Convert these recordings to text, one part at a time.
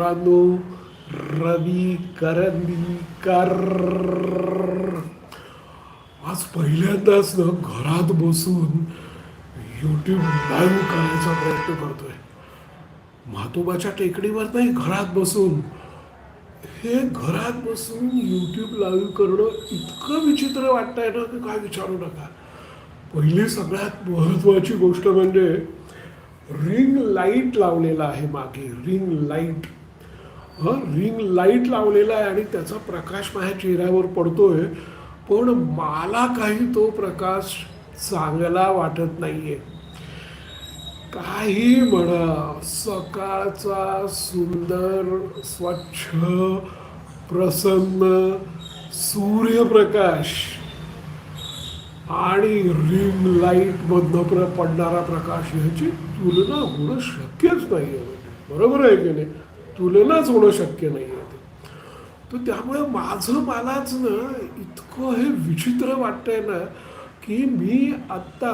मित्रांनो रवी करंदीकर आज पहिल्यांदाच ना घरात बसून यूट्यूब लाईव्ह करायचा प्रयत्न करतोय. म्हातोबाच्या टेकडीवर नाही घरात बसून. हे घरात बसून यूट्यूब लाईव्ह करणं इतकं विचित्र वाटतंय ना की काय विचारू नका. पहिली सगळ्यात महत्त्वाची गोष्ट म्हणजे रिंग लाइट लावलेला आहे मागे. रिंग लाइट रिंग लाइट लावलेला आहे आणि त्याचा प्रकाश माझ्या चेहऱ्यावर पडतोय. पण मला काही तो प्रकाश चांगला वाटत नाहीये. काही म्हणा सकाळचा सुंदर स्वच्छ प्रसन्न सूर्यप्रकाश आणि रिंग लाइट मधनं प्र पडणारा प्रकाश ह्याची तुलना होणं शक्यच नाही आहे बरोबर आहे की नाही? तुलनाच होणं शक्य नाही आहे तर त्यामुळे माझं मलाच ना इतकं हे विचित्र वाटतंय ना की मी आत्ता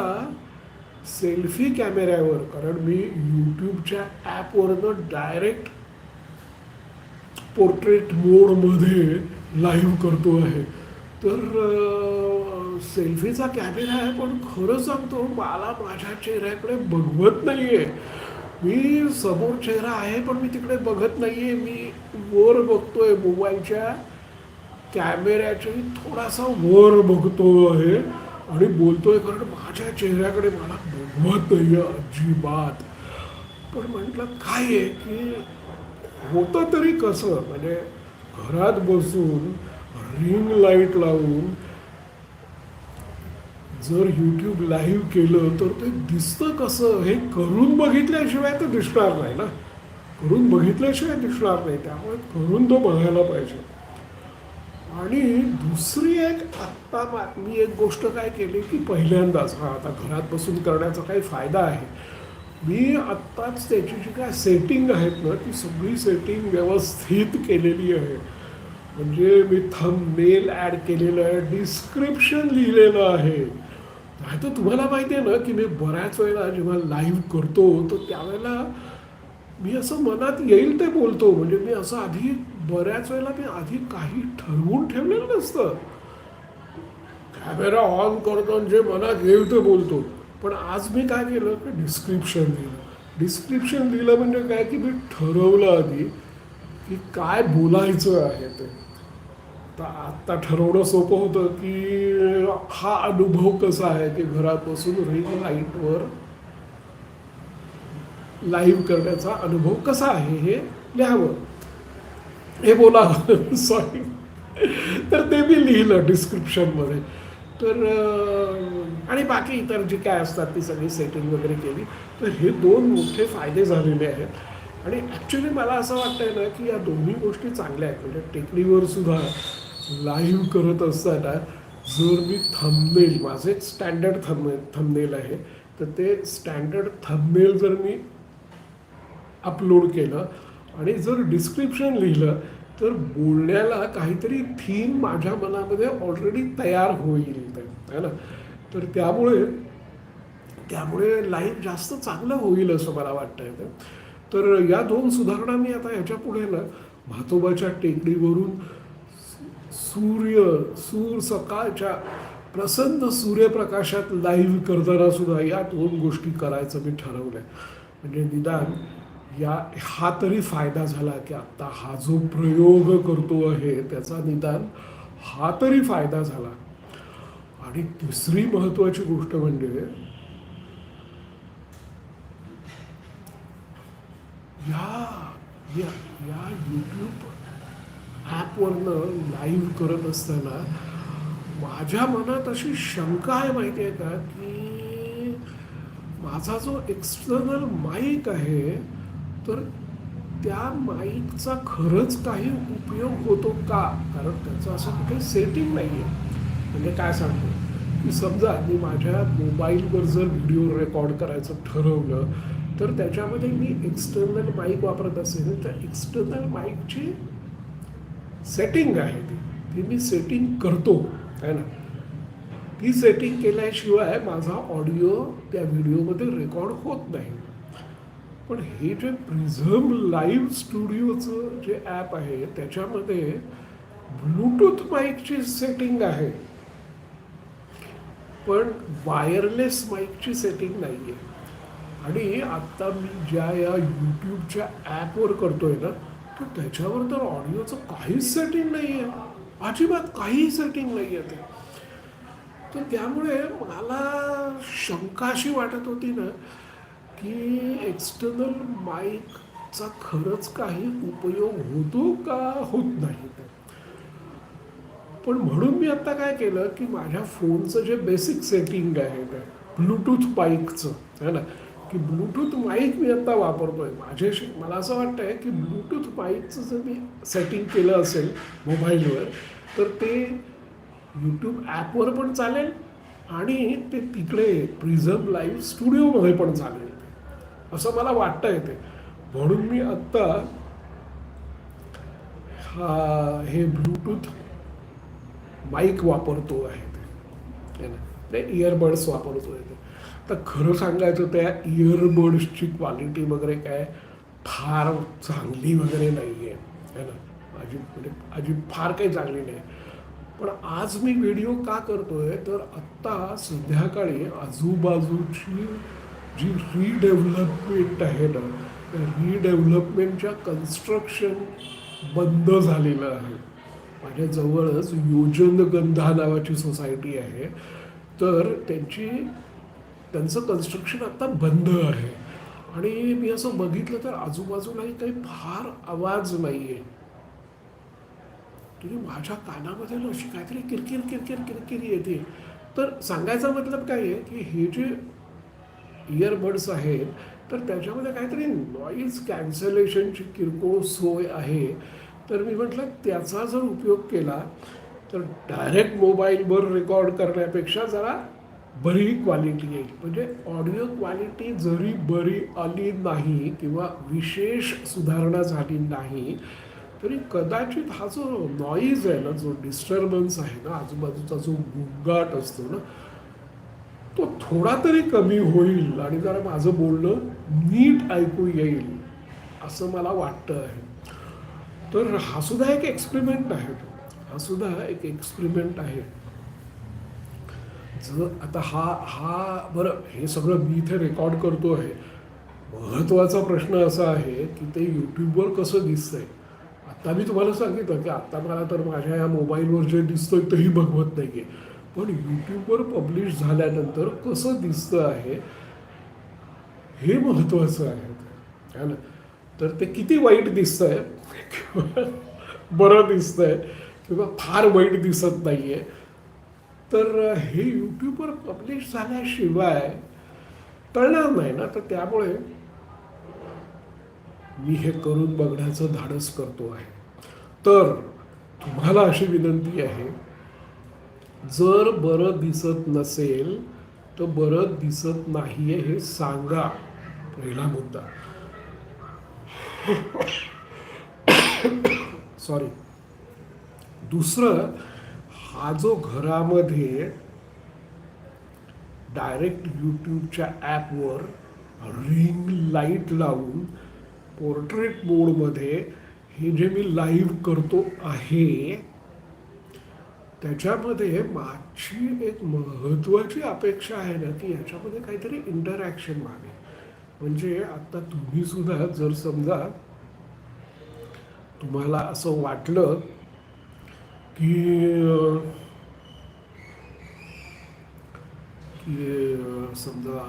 सेल्फी कॅमेऱ्यावर कारण मी यूट्यूबच्या ॲपवरनं डायरेक्ट पोर्ट्रेट मोडमध्ये लाईव्ह करतो आहे. तर सेल्फीचा कॅमेरा आहे पण खरं सांगतो मला माझ्या चेहऱ्याकडे बघवत नाही आहे मी समोर चेहरा आहे पण मी तिकडे बघत नाही आहे मी वर बघतोय मोबाईलच्या कॅमेऱ्याच्या थोडासा वर बघतो आहे आणि बोलतोय कारण माझ्या चेहऱ्याकडे मला बघवत नाही अजिबात. पण म्हटलं काय आहे की होतं तरी कसं? म्हणजे घरात बसून रिंग लाइट लावून जर यूट्यूब लाईव्ह केलं तर ते दिसतं कसं? हे करून बघितल्याशिवाय तर दिसणार नाही ना. करून बघितल्याशिवाय दिसणार नाही. त्यामुळे करून तो बघायला पाहिजे. आणि दुसरी एक आत्ता मी एक गोष्ट काय केली की पहिल्यांदाच हा आता घरात बसून करण्याचा काही फायदा आहे. मी आत्ताच त्याची जी काय सेटिंग आहेत ना ती सगळी सेटिंग व्यवस्थित केलेली आहे. म्हणजे मी थंबनेल ॲड केलेलं आहे डिस्क्रिप्शन लिहिलेलं आहे. नाही तर तुम्हाला माहिती आहे ना की मी बऱ्याच वेळेला जेव्हा लाईव्ह करतो तर त्यावेळेला मी असं मनात येईल ते बोलतो. म्हणजे मी असं आधी बऱ्याच वेळेला मी आधी काही ठरवून ठेवलेलं नसतं. कॅमेरा ऑन करतो आणि जे मनात येईल ते बोलतो. पण आज मी काय केलं की डिस्क्रिप्शन लिहिलं डिस्क्रिप्शन लिहिलं म्हणजे काय की मी ठरवलं आधी की काय बोलायचं आहे ते. तर आत्ता ठरवणं सोपं होतं की हा अनुभव कसा आहे की घरात बसून रिंग लाईटवर लाईव्ह करण्याचा अनुभव कसा आहे हे लिहावं. हे बोला. सॉरी तर ते मी लिहिलं डिस्क्रिप्शनमध्ये तर आणि बाकी इतर जी काय असतात ती सगळी सेटिंग वगैरे केली. तर हे दोन मोठे फायदे झालेले आहेत. आणि ॲक्च्युली मला असं वाटतंय ना की या दोन्ही गोष्टी चांगल्या आहेत. म्हणजे टेकडीवर सुद्धा लाईव्ह करत असताना जर मी थंबनेल माझे स्टँडर्ड थंब थंबनेल आहे तर ते स्टँडर्ड थंबनेल जर मी अपलोड केलं आणि जर डिस्क्रिप्शन लिहिलं तर बोलण्याला काहीतरी थीम माझ्या मनामध्ये ऑलरेडी तयार होईल. है ना? तर त्यामुळे त्यामुळे लाईफ जास्त चांगलं होईल असं मला वाटतं तर या दोन सुधारणा मी आता ह्याच्या पुढे ना म्हातोबाच्या टेकडीवरून सूर्य सूर सकाळच्या प्रसन्न सूर्यप्रकाशात लाईव्ह करताना सुद्धा या दोन गोष्टी करायचं मी ठरवलं म्हणजे निदान या हा तरी फायदा झाला की आत्ता हा जो प्रयोग करतो आहे त्याचा निदान हा तरी फायदा झाला. आणि तिसरी महत्वाची गोष्ट म्हणजे या या या यूट्यूब ॲपवरनं लाईव्ह करत असताना माझ्या मनात अशी शंका आहे माहिती आहे का की माझा जो एक्सटर्नल माईक आहे तर त्या माईकचा खरंच काही उपयोग होतो का? कारण त्याचं असं काही सेटिंग नाही आहे म्हणजे काय सांगतो? की समजा मी माझ्या मोबाईलवर जर व्हिडिओ रेकॉर्ड करायचं ठरवलं तर त्याच्यामध्ये मी एक्सटर्नल माईक वापरत असेल तर एक्सटर्नल माईकची सेटिंग आहे ती. ती मी सेटिंग करतो आहे ना? ती सेटिंग केल्याशिवाय माझा ऑडिओ त्या व्हिडिओमध्ये रेकॉर्ड होत नाही. पण हे जे प्रिझम लाईव्ह स्टुडिओचं जे ॲप आहे त्याच्यामध्ये ब्लूटूथ माईकची सेटिंग आहे. पण वायरलेस माईकची सेटिंग नाही आहे आणि आत्ता मी ज्या या यूट्यूबच्या ॲपवर करतोय ना तर त्याच्यावर तर ऑडिओचं काहीच सेटिंग नाही आहे अजिबात काहीही सेटिंग नाही आहे ते. तर त्यामुळे मला शंका अशी वाटत होती ना की एक्सटर्नल माईकचा खरंच काही उपयोग होतो का होत नाही पण म्हणून मी आता काय केलं की माझ्या फोनचं जे बेसिक सेटिंग आहे ते ब्लूटूथ माईकचं है ना? की ब्लूटूथ माईक मी आता वापरतोय. माझ्याशी मला असं वाटतंय की ब्लूटूथ माईकचं जर मी सेटिंग केलं असेल मोबाईलवर तर ते यूट्यूब ॲपवर पण चालेल आणि ते तिकडे प्रिझम लाईव्ह स्टुडिओमध्ये पण चालेल. असं मला वाटतंय ते. म्हणून मी आत्ता हा हे ब्लूटूथ माईक वापरतो आहे ना ते इयरबड्स वापरतो आहे ते. तर खरं सांगायचं त्या इयरबड्सची क्वालिटी वगैरे काय फार चांगली वगैरे नाही आहे है ना? अजिब म्हणजे अजी फार काही चांगली नाही. पण आज मी व्हिडिओ का करतोय? तर आत्ता संध्याकाळी आजूबाजूची जी रिडेव्हलपमेंट आहे ना त्या रिडेव्हलपमेंटच्या कन्स्ट्रक्शन बंद झालेलं आहे. माझ्या जवळच योजनगंधा नावाची सोसायटी आहे. तर त्यांची त्यांचं कन्स्ट्रक्शन आता बंद आहे. आणि मी असं बघितलं तर आजूबाजूलाही काही फार आवाज नाही आहे तुम्ही माझ्या कानामध्ये ना अशी काहीतरी किरकिर किरकिर किरकिर येते. तर सांगायचा मतलब काय आहे की हे जे इयरबड्स आहेत तर त्याच्यामध्ये काहीतरी नॉईज कॅन्सलेशनची किरकोळ सोय आहे. तर मी म्हटलं त्याचा जर उपयोग केला तर डायरेक्ट मोबाईलवर रेकॉर्ड करण्यापेक्षा जरा बरी क्वालिटी येईल म्हणजे ऑडिओ क्वालिटी जरी बरी आली नाही किंवा विशेष सुधारणा झाली नाही तरी कदाचित हा जो नॉईज आहे ना जो डिस्टर्बन्स आहे ना आजूबाजूचा जो गुंगाट असतो ना तो थोडा तरी कमी होईल आणि जरा माझं बोलणं नीट ऐकू येईल असं मला वाटतं आहे. तर हा सुद्धा एक एक्सपेरिमेंट आहे. हा सुद्धा एक एक्सपेरिमेंट आहे. आता हा हा बरं हे सगळं मी इथे रेकॉर्ड करतो आहे. महत्त्वाचा प्रश्न असा आहे की ते यूट्यूबवर कसं दिसतंय? आत्ता मी तुम्हाला सांगितलं की आत्ता मला तर माझ्या या मोबाईलवर जे दिसतंय तेही बघवत नाही आहे पण यूट्यूबवर पब्लिश झाल्यानंतर कसं दिसतं आहे? हे महत्त्वाचं आहे. ना? तर ते किती वाईट दिसतंय? किंवा बरं दिसतंय? किंवा फार वाईट दिसत नाही आहे तर हे यूट्यूबवर पब्लिश झाल्याशिवाय कळणार नाही ना. तर त्यामुळे मी हे करून बघण्याचं धाडस करतो आहे. तर तुम्हाला अशी विनंती आहे जर बरं दिसत नसेल तर बरं दिसत नाहीये हे सांगा. पहिला मुद्दा. सॉरी दुसरं हा जो घरामध्ये डायरेक्ट यूट्यूबच्या ॲपवर रिंग लाइट लावून पोर्ट्रेट मोडमध्ये हे जे मी लाईव्ह करतो आहे त्याच्यामध्ये माझी एक महत्त्वाची अपेक्षा आहे ना की याच्यामध्ये काहीतरी इंटरॅक्शन व्हावे. म्हणजे आता तुम्ही सुद्धा जर समजा तुम्हाला असं वाटलं की समजा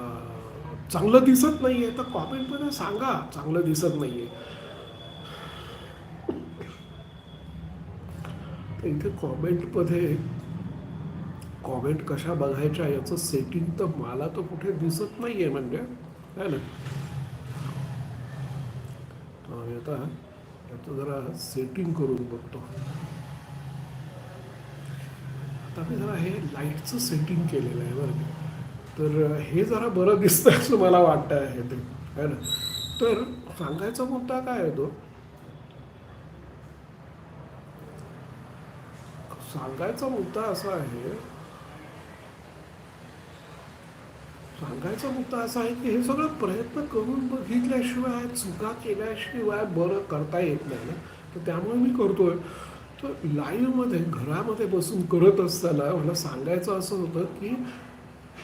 चांगलं दिसत नाही आहे तर कॉमेंटमध्ये सांगा. चांगलं दिसत नाही आहे तर इथे कॉमेंटमध्ये कॉमेंट कशा बघायच्या याचं सेटिंग तर मला तर कुठे दिसत नाही आहे म्हणजे. आहे ना? आता याचं जरा सेटिंग करून बघतो. आता मी जरा हे लाईटचं सेटिंग केलेलं आहे बरं तर हे जरा बरं दिसतं असं मला वाटतं आहे ते. है ना? तर सांगायचा मुद्दा काय होतो सांगायचा मुद्दा असा आहे सांगायचा मुद्दा असा आहे की हे सगळं प्रयत्न करून बघितल्याशिवाय चुका केल्याशिवाय बरं करता येत नाही ना. तर त्यामुळे मी करतोय. तर लाईव्हमध्ये घरामध्ये बसून करत असताना मला सांगायचं असं होतं की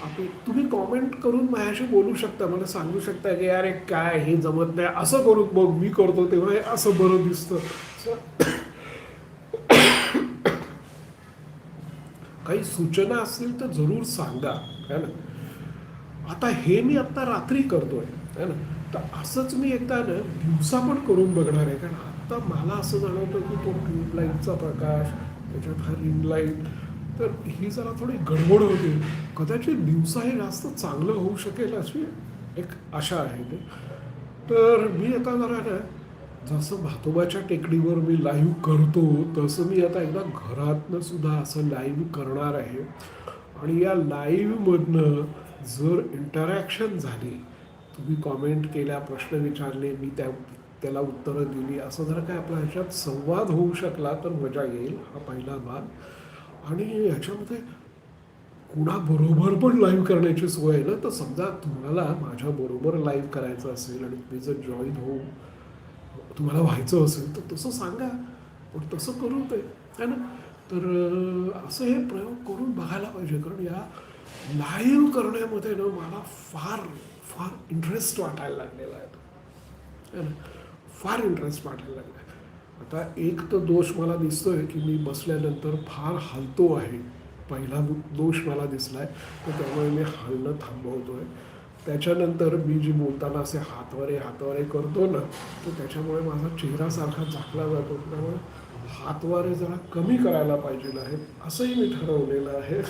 आपण तुम्ही कॉमेंट करून माझ्याशी बोलू शकता. मला सांगू शकता की अरे काय हे जमत नाही. असं करून मग मी करतो तेव्हा हे असं बरं दिसतं. काही सूचना असतील तर जरूर सांगा. है ना? आता हे मी आत्ता रात्री करतोय. है ना? तर असंच मी एकदा ना दिवसा पण करून बघणार आहे. कारण आत्ता मला असं जाणवतं की तो ट्यूबलाईटचा प्रकाश त्याच्यात हा रिंग लाइट तर ही जरा थोडी गडबड होते. कदाचित दिवसा हे जास्त चांगलं होऊ शकेल अशी एक आशा आहे ते. तर मी आता जरा ना जसं भातोबाच्या टेकडीवर मी लाईव्ह करतो तसं मी आता एकदा घरातनं सुद्धा असं लाईव्ह करणार आहे. आणि या लाईव्हमधनं जर इंटरॅक्शन झाली तुम्ही कॉमेंट केल्या प्रश्न विचारले मी त्या त्याला उत्तरं दिली. असं जर काय आपल्या ह्याच्यात संवाद होऊ शकला तर मजा येईल हा पहिला भाग. आणि ह्याच्यामध्ये कुणाबरोबर पण लाईव्ह करण्याची सोय आहे ना? तर समजा तुम्हाला माझ्याबरोबर लाईव्ह करायचं असेल आणि तुम्ही जर जॉईन होऊ तुम्हाला व्हायचं असेल तर तसं सांगा. पण तसं करू ते है ना? तर असं हे प्रयोग करून बघायला पाहिजे. कारण या लाईव्ह करण्यामध्ये ना मला फार फार इंटरेस्ट वाटायला लागलेला आहे. है ना? फार इंटरेस्ट वाटायला लागला. आहे आता एक तर दोष मला दिसतोय की मी बसल्यानंतर फार हलतो आहे. पहिला दोष मला दिसला आहे तर त्यामुळे मी हलणं थांबवतो आहे त्याच्यानंतर मी जी बोलताना असे हातवारे हातवारे करतो ना तर त्याच्यामुळे माझा चेहरासारखा झाकला जातो. त्यामुळे हातवारे जरा कमी करायला पाहिजे आहेत असंही मी ठरवलेलं आहे.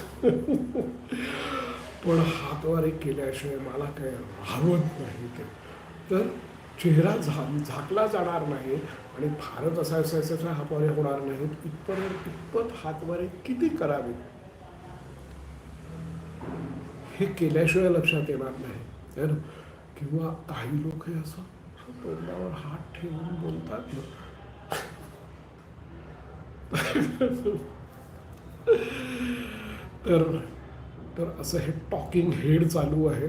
पण हातवारे केल्याशिवाय मला काय राहवत नाही ते. तर चेहरा झा झाकला जाणार नाही आणि फारच असा असायचं हातवारे होणार नाहीत इथपर्यंत इतपत हातवारे किती करावेत? हे केल्याशिवाय लक्षात येणार नाही है ना? किंवा काही लोक हे असं असं तोंडावर हात ठेवून बोलतात ना. तर तर असं हे टॉकिंग हेड चालू आहे.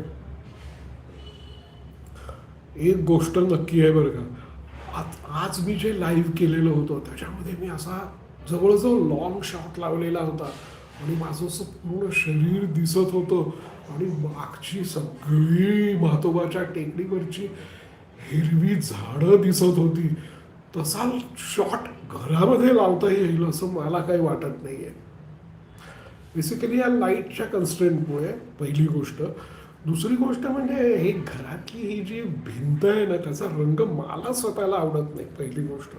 एक गोष्ट नक्की आहे बरं का. आज आज मी जे लाईव्ह केलेलं होतं त्याच्यामध्ये मी असा जवळजवळ लॉंग शॉट लावलेला होता. आणि माझं असं पूर्ण शरीर दिसत होतं. आणि मागची सगळी म्हातोबाच्या टेकडीवरची हिरवी झाडं दिसत होती. तसा शॉट घरामध्ये लावता येईल असं मला काही वाटत नाही आहे बेसिकली या लाईटच्या कन्स्टंटमुळे पहिली गोष्ट. दुसरी गोष्ट म्हणजे हे घरातली ही जी भिंत आहे ना त्याचा रंग मला स्वतःला आवडत नाही पहिली गोष्ट.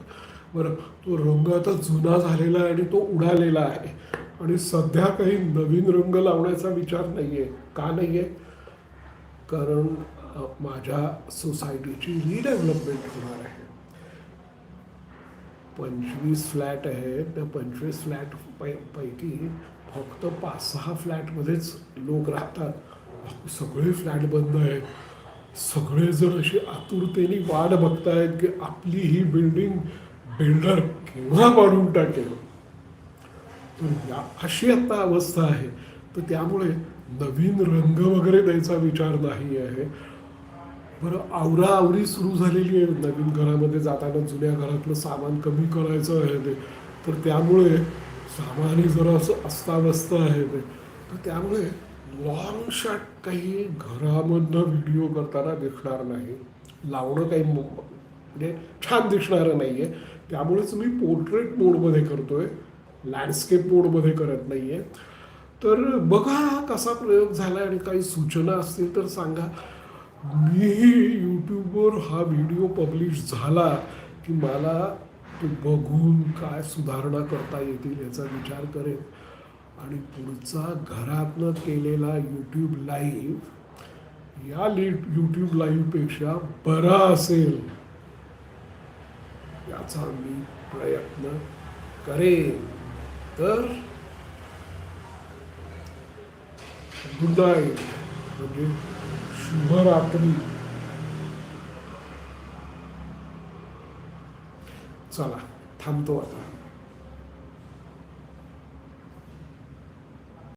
बरं तो रंग आता जुना झालेला आहे आणि तो उडालेला आहे. आणि सध्या काही नवीन रंग लावण्याचा विचार नाही आहे का नाही आहे कारण माझ्या सोसायटीची रिडेव्हलपमेंट होणार आहे. पंचवीस फ्लॅट आहेत. त्या पंचवीस फ्लॅट पै पैकी फक्त पाच सहा फ्लॅटमध्येच लोक राहतात. सगळे फ्लॅट बंद आहेत. सगळेजण अशी आतुरतेने वाट बघतायत की आपली ही बिल्डिंग बिल्डर केव्हा पाडून टाकेल? तर या अशी आता अवस्था आहे. तर त्यामुळे नवीन रंग वगैरे द्यायचा विचार नाही आहे. बरं आवरा आवरी सुरू झालेली आहे. नवीन घरामध्ये जाताना जुन्या घरातलं सामान कमी करायचं आहे ते. तर त्यामुळे सामानही जरा असं अस्ताव्यस्त आहे ते. तर त्यामुळे लॉंग शॉट काही घरामधनं व्हिडिओ करताना दिसणार नाही. लावणं काही म्हणजे छान दिसणारं नाही आहे त्यामुळेच मी पोर्ट्रेट मोडमध्ये करतोय. लँडस्केप मोडमध्ये करत नाही आहे तर बघा हा कसा प्रयोग झाला आणि काही सूचना असतील तर सांगा. मी यूट्यूबवर हा व्हिडिओ पब्लिश झाला की मला तो बघून काय सुधारणा करता येतील याचा विचार करेन. आणि पुढचा घरातनं केलेला यूट्यूब लाईव्ह या लीड यूट्यूब लाईव्हपेक्षा बरा असेल. याचा मी प्रयत्न करेन. तर गुड नाईट म्हणजे शुभरात्री. चला थांबतो आता.